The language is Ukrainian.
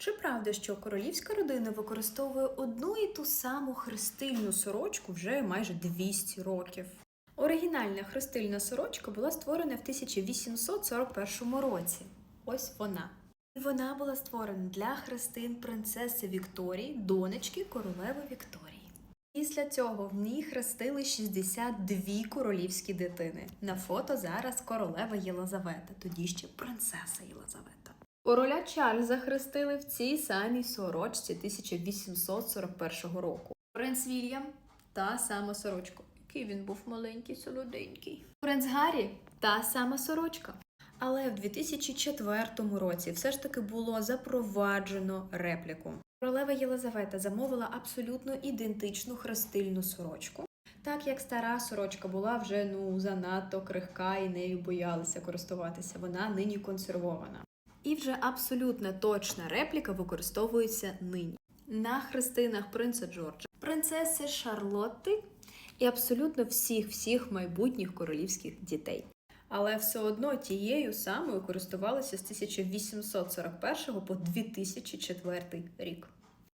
Чи правда, що королівська родина використовує одну і ту саму хрестильну сорочку вже майже 200 років? Оригінальна хрестильна сорочка була створена в 1841 році. Ось вона. І Вона була створена для хрестин принцеси Вікторії, донечки королеви Вікторії. Після цього в ній хрестили 62 королівські дитини. На фото зараз королева Єлизавета, тоді ще принцеса Єлизавета. Короля Чарльза хрестили в цій самій сорочці 1841 року. Принц Вільям та сама сорочка. Який він був маленький, солоденький. Принц Гаррі та сама сорочка. Але в 2004 році все ж таки було запроваджено репліку. Королева Єлизавета замовила абсолютно ідентичну хрестильну сорочку. Так як стара сорочка була вже ну занадто крихка і нею боялися користуватися, вона нині консервована. І вже абсолютно точна репліка використовується нині на хрестинах принца Джорджа, принцеси Шарлотти і абсолютно всіх всіх майбутніх королівських дітей. Але все одно тією самою користувалися з 1841 по 2004 рік.